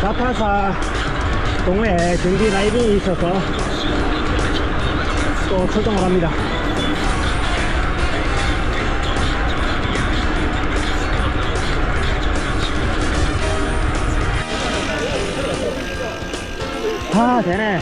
자타사 동네에 전기 라이빙이 있어서 또 출동을 합니다. 아, 되네.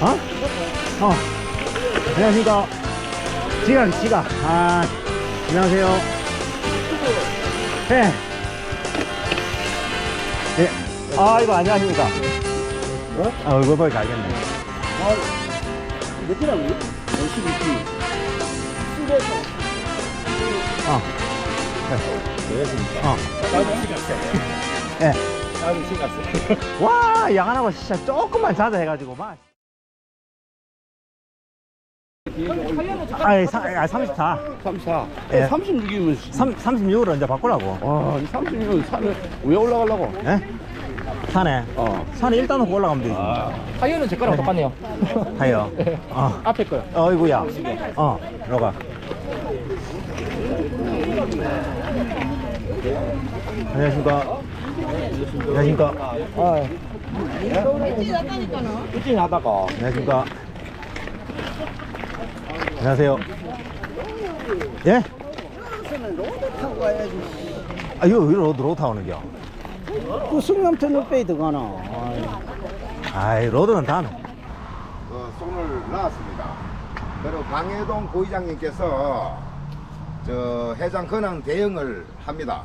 어? 어. 안녕하십니까. 지각, 지각. 아, 안녕하세요. 네. 네. 아, 이거 안녕하십니까. 어? 아, 얼굴 보니까 알겠네. 몇 개라고요? 12기. 술에서 어. 되겠습니까? 어. 나도 신갔어요. 예. 나도 신갔어요. 와, 양하나고 진짜 조금만 자자 해가지고, 막. 아, 사, 아 34. 34. 예. 36이면, 3, 36으로 이제 바꾸려고. 와, 이 36이면 산을 왜 올라가려고? 예? 산에. 어. 산에 일단 놓고 올라가면 되지. 타이어는 제 거랑 똑같네요. 하여. 어. 앞에 거요. 어이구야. 어, 들어가. 안녕하십니까. 안녕하십니까. 아, 일진 하다가. 안녕하십니까. 안녕하세요. 예? 아, 이거 왜 로드, 로드 타오는겨? 그 승남 터널 빼이 들어가나. 아이, 로드는 다음에. 어, 손을 놨습니다. 그리고 강해동 고의장님께서 저 해장 근황 대응을 합니다.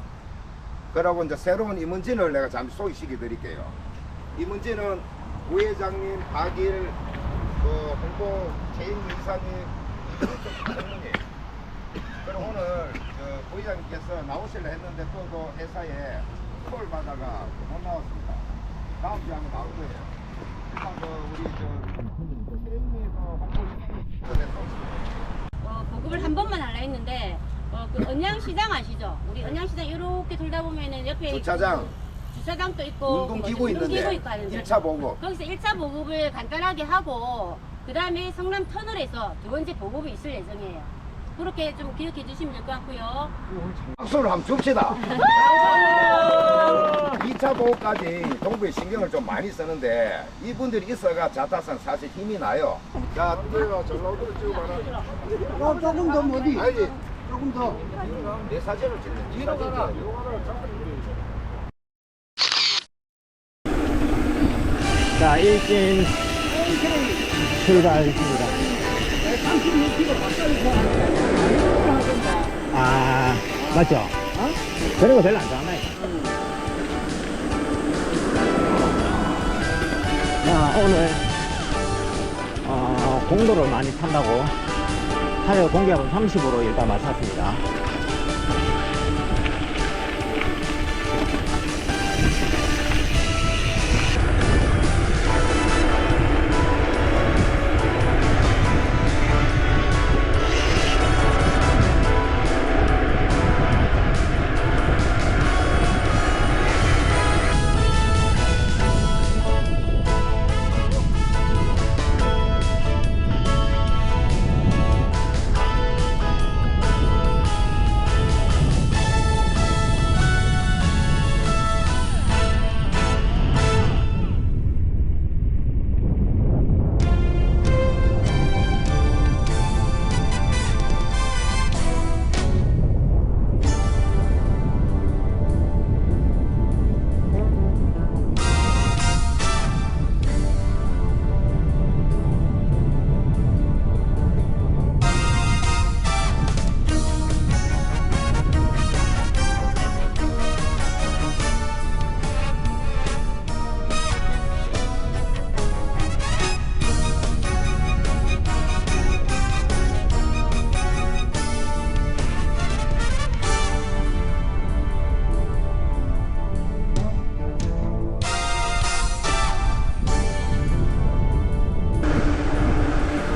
그러고 이제 새로운 임원진을 내가 잠시 소개시켜 드릴게요. 임원진은 부회장님, 박일, 그 홍보 최인희 이사님, 전무님. 그리고 오늘 저 부회장님께서 나오시려 했는데 또그 회사에 콜 받아가 못 나왔습니다. 다음 주에 한번 나올 거예요. 일단 그 우리 저 최인희 그 홍보 어, 보급을 한 번만 하려 했는데 어, 그 언양시장 아시죠? 우리 언양시장 이렇게 돌다 보면은 옆에 주차장, 그 주차장도 있고 운동기구 뭐 있는데 있고 하는데 1차 보고 거기서 1차 보급을 간단하게 하고 그 다음에 성남 터널에서 두 번째 보급이 있을 예정이에요. 그렇게 좀 기억해 주시면 될 것 같고요. 박수를 한번 줍시다. 2차 보호까지 동부에 신경을 좀 많이 쓰는데 이분들이 있어가 자타산 사실 힘이 나요. 자, 내가 전라도를 찍어봐라. 어, 조금 더 어디? 알지? 조금 더. 내 사진을 찍는 뒤로 가라. 자, 일진 출발입니다. 아, 맞죠? 어? 그런 거 별로 안 좋아하나 오늘, 어, 공도를 많이 탄다고 타이어 공기압은 30으로 일단 맞췄습니다.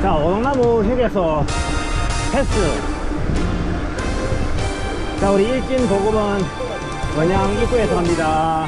자, 오동나무 휴게소 패스. 자, 우리 일진 보급은 원양 입구에서 합니다.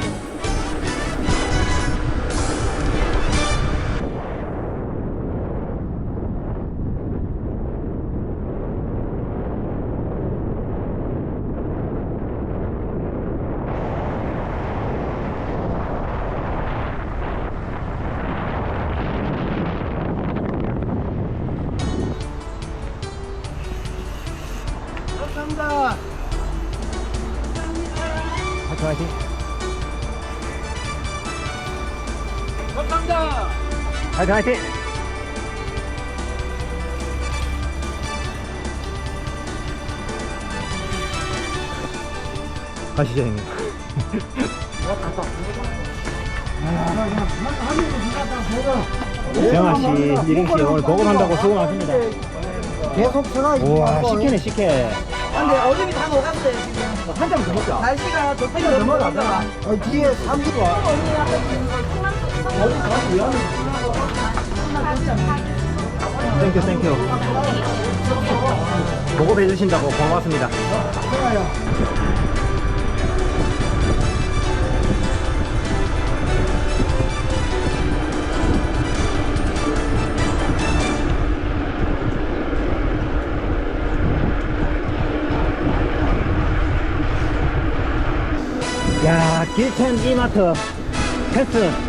화이팅 화이팅! 가시죠 형님. 정아씨, 이ring씨 오늘 보고한다고 수고 많습니다. 계속 서가 우와 식혜네 식혜. 근데 얼음이 다 녹았어요 지금. 한잔 더 먹자 날씨가 좋다고 넘어가다가 어, 뒤에 삼두 와. 땡큐 땡큐 보고해 주신다고 고맙습니다. 야 길천 이마트 패스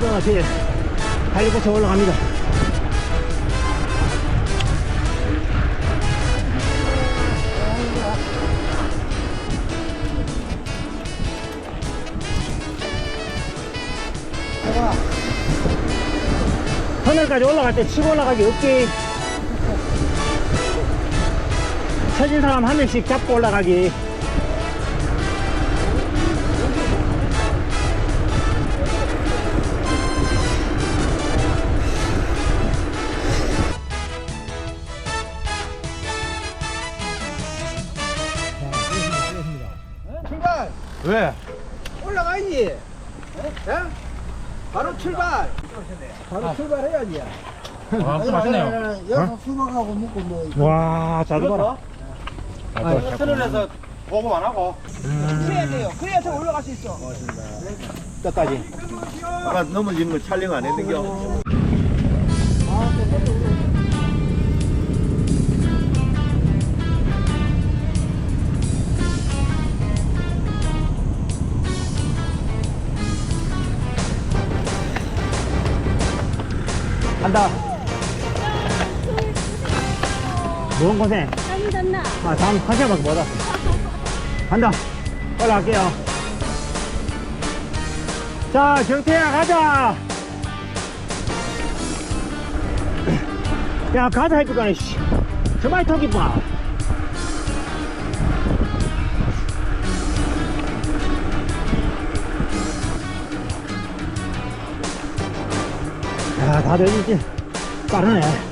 짧은 어필 달리고쳐 올라갑니다. 터널까지 올라갈 때 치고 올라가기 없기 쳐진 사람 한 명씩 잡고 올라가기 왜? 올라가야지. 예? 바로 출발. 바로 출발해야지. 아, 술 맛있네요. 여기서 수박하고 먹고 뭐. 와 자두바라. 터널에서 보고 안 하고. 그래야 돼요. 그래야 저 올라갈 수 있어. 끝까지. 아까 넘어지는 거 촬영 안 했는겨. 간다 뭔 고생 땀 아, 다음 한 시간밖에 못 왔어. 간다. 올라갈게요. 자, 경태야, 가자! 야, 가자, 할 거네, 씨. 저 많이 턱이 봐. 야, 다들 이제 빠르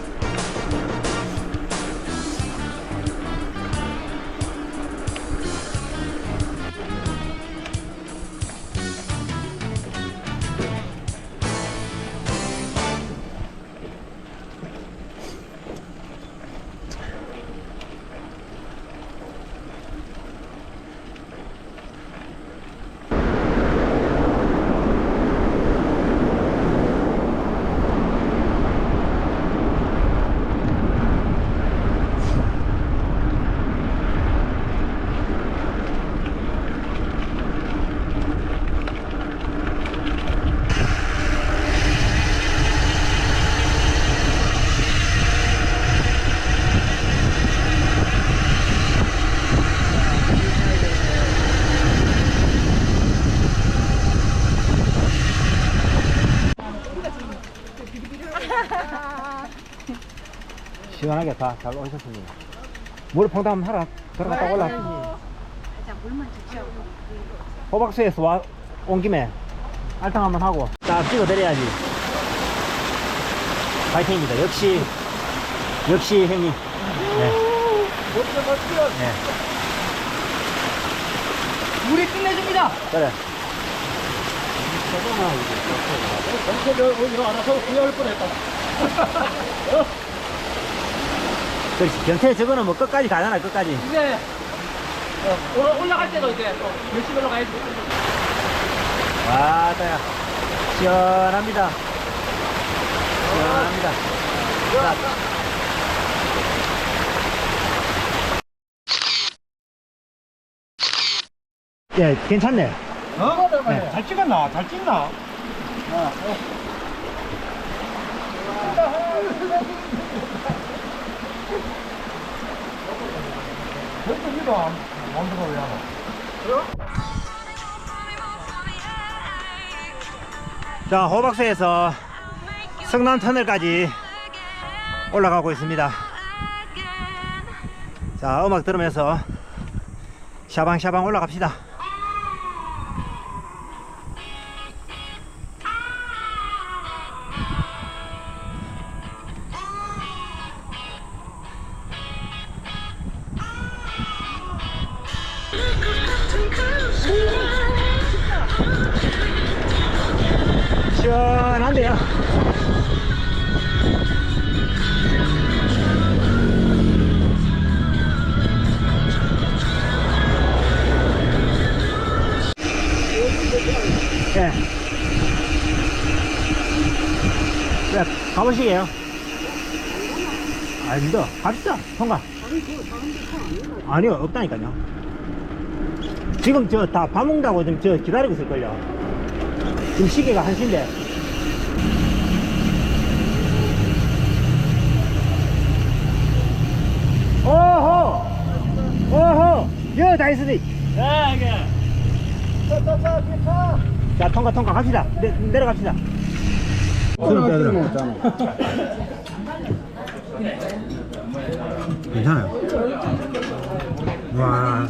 시원하게 다 잘 오셨습니다. 물 퐁당 하라. 들어갔다 올라. 호박수에서 와, 온 김에 알탕 한번 하고 딱 찍어드려야지. 파이팅입니다. 역시, 역시 형님. 네. 네. 물이 끝내줍니다 그래. 그렇지. 경태 저거는 뭐 끝까지 가잖아, 끝까지. 이제 어, 올라- 올라갈 때도 이제 또 열심히 올라가야지. 와, 따야. 시원합니다. 시원합니다. 자, 예, 괜찮네. 어? 잘 찍었나? 잘 찍나? 자, 호박새에서 성남 터널까지 올라가고 있습니다. 자, 음악 들으면서 샤방샤방 올라갑시다. 가보시게요. 아닙니다. 갑시다. 통과. 아니요, 없다니까요. 지금 저 다 밥 먹는다고 지금 저 기다리고 있을걸요. 지금 시계가 한시인데. 오호! 오호! 여, 다 있으니. 자, 통과, 통과 갑시다. 내, 내려갑시다. 괜찮아요. 와.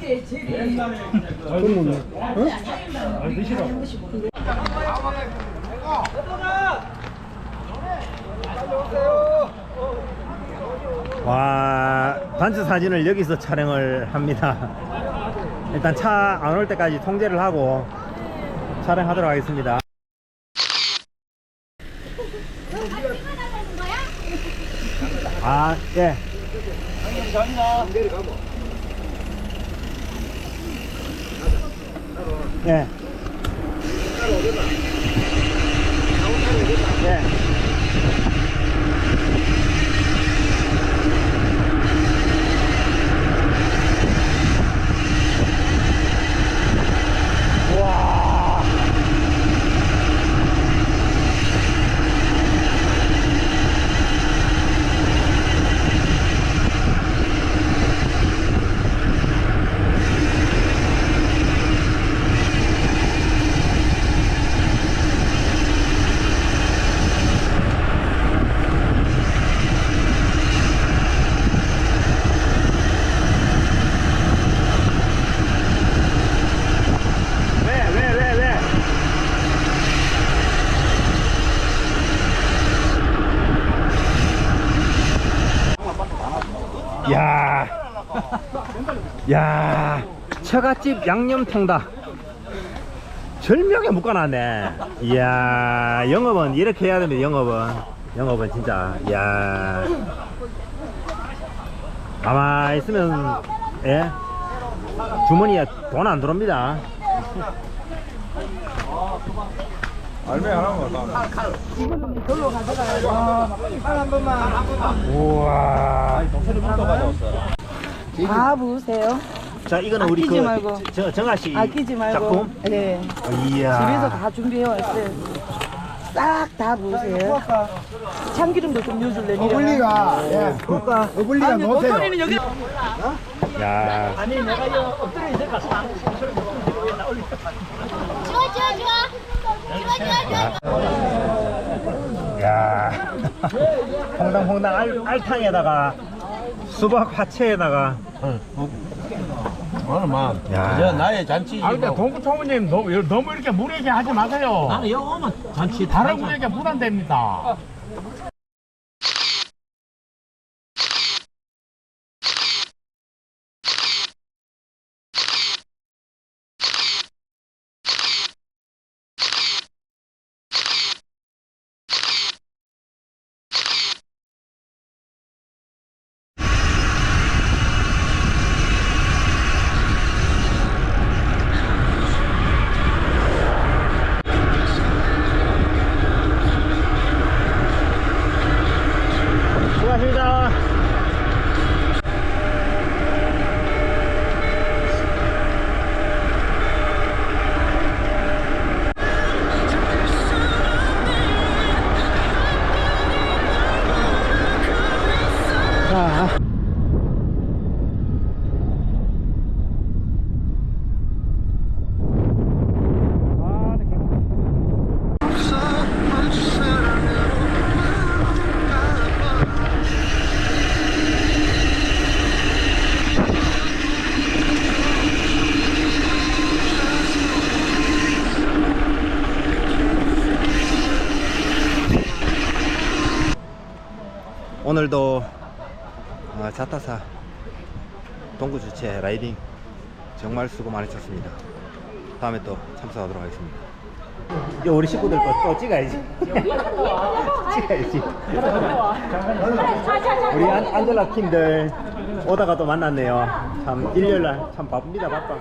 와, 단체 사진을 여기서 촬영을 합니다. 일단 차 안 올 때까지 통제를 하고 촬영하도록 하겠습니다. 아, 예. 예. 예. 와. 왜, 왜, 왜, 왜? 야, 야, 처갓집 양념통닭. 절묘하게 묶어놨네. 이야, 영업은 이렇게 해야 됩니다, 영업은. 영업은 진짜, 이야. 가만히 있으면, 예? 주머니에 돈 안 들어옵니다. 알매 하나만 더. 우와. 다 부으세요. 자, 이거는 우리 아끼지 그 말고. 저, 정아 씨 아끼지 말고. 작품. 네. 이야. 집에서 다 준비해 왔어요. 싹 다 부으세요. 참기름도 좀 넣어줄래? 어블리가 예. 어블리가 놓으세요. 목소리는 여기. 야. 좋아, 좋아, 좋아. 좋아, 좋아, 좋아. 야. 홍당홍당 알, 알탕에다가 수박 파채에다가 얼마? 야. 나의 잔치. 아 근데 동구청부님 너무, 너무 이렇게 무리하게 하지 마세요. 나는 여기 오면 잔치 다른 분에게 부담됩니다. 오늘도 어, 자타사 동구 주최 라이딩 정말 수고 많으셨습니다. 다음에 또 참석하도록 하겠습니다. 이제 우리 식구들 거또 찍어야지. 찍어야지. 우리 안, 안젤라 킴들 오다가 또 만났네요. 참 일요일 날 참 바쁩니다 바빠.